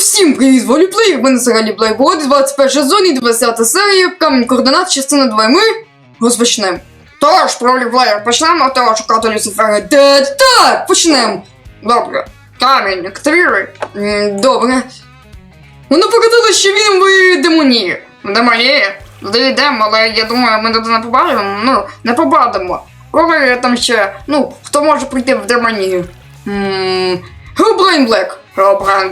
всім привіт, волюплеєр, мене Саралі Плейбород, 21 сезон і 20 серія, камінь координат, частина 2, і ми розпочнемо. Тож, про волюплеєр, почнемо з того шукати Люцифера. Де так, почнемо. Добре. Камінь, активіруй. Добре. Воно показало, що він в демонії. В демонії? Туди йдемо, але я думаю, ми туди не побачимо. Ну, не побачимо. Коли там ще, ну, хто може прийти в демонію? Ммм... Геобрайн Блек. Геобрайн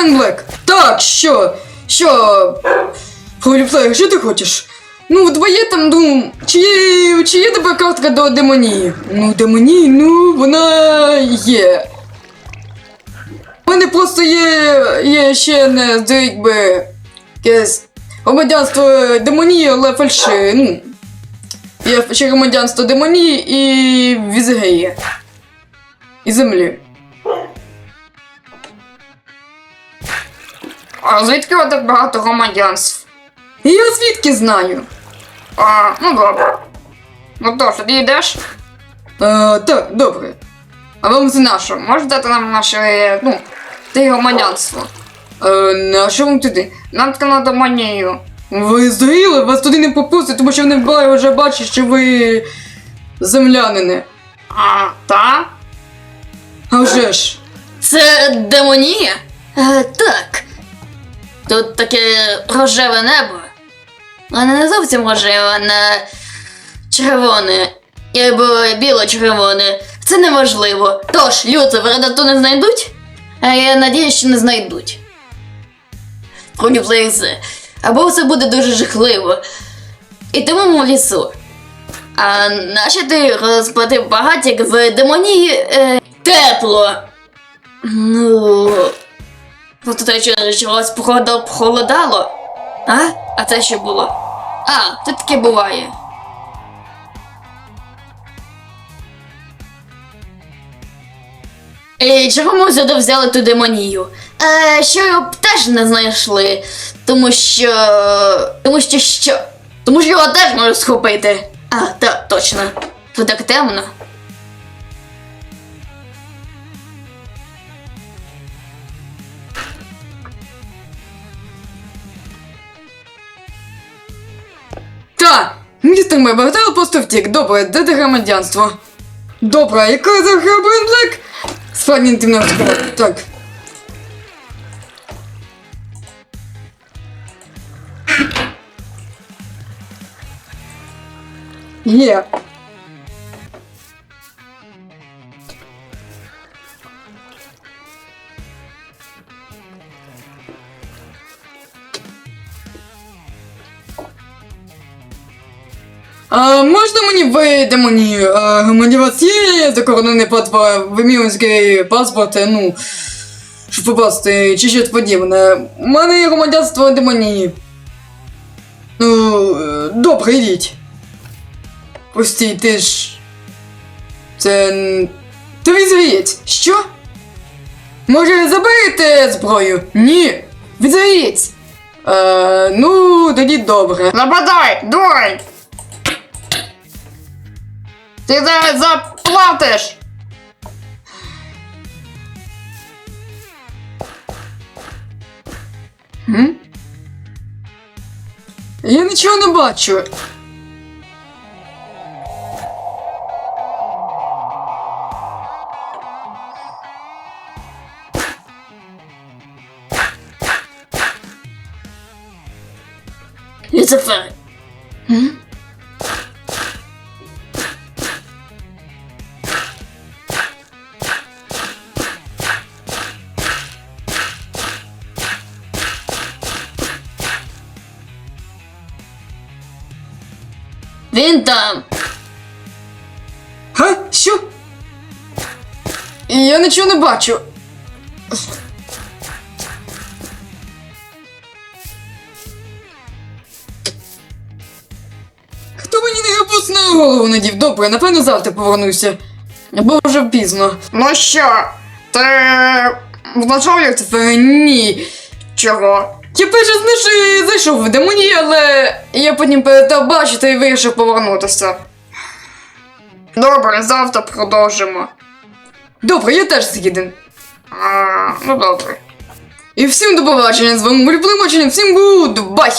Блек. Так, що? Що? Холіплеєр, що ти хочеш? Ну, двоє там, ну, чи є, чи є тебе картка до демонії? Ну, демонії, ну, вона є. У мене просто є, є ще не, якби, якесь громадянство демонії, але фальши, ну. Є ще громадянство демонії і візгеї. І землі. А звідки у так багато громадянств? Я звідки знаю? А, ну добре. Ну то, ти йдеш? Е, так, добре. А вам це наше. Можеш дати нам наше, ну, те громадянство? Е, на що вам туди? Нам таке на доманію. Ви здуріли? Вас туди не попустять, тому що вони ба- вже бачать, що ви землянини. А, та? А вже ж. Це демонія? Е, так. Тут таке рожеве небо. Але не зовсім рожеве, не червоне. Або біло-червоне. Це неможливо. Тож, Люцифера тут не знайдуть? А я надіюсь, що не знайдуть. Продюплейси. Або все буде дуже жахливо. І тому в лісу. А наче ти розплатив багатік в демонії е, тепло. Ну. Те, що чогось похолодало. А? А це що було? А, це таке буває. І чого ми сюди взяли ту демонію? Е, що його б теж не знайшли. Тому що. Тому що що? Тому що його теж можуть схопити. А, так, точно. Тут так темно. Містер Мебертел просто втік. Добре, де ти громадянство? Добре, яка за Блек? Сфрагментивна розкривати. Так. Є. А можна мені ви демонію? А, мені вас є закордонний паспорт, вимірський паспорт, е, ну, щоб попасти, чи щось подібне. У мене громадянство демонії. Ну, е, добре, йдіть. Постій, ти ж. Це. Ти візовієць. Що? Може, заберете зброю? Ні. Візовієць. Е, ну, тоді добре. Нападай, дурень! Ти зараз заплатиш! М? Я нічого не бачу. Люцифер. Він там. Га? Що? Я нічого не бачу. Хто мені не на голову надів? Добре, напевно завтра повернуся. Бо вже пізно. Ну що, ти влажав тепер? Ні. Чого? Я перше знайшов, зайшов в демоні, але я потім перестав бачити і вирішив повернутися. Добре, завтра продовжимо. Добре, я теж згіден. А, ну добре. І всім до побачення, з вами були Блимочені, всім буду, бай!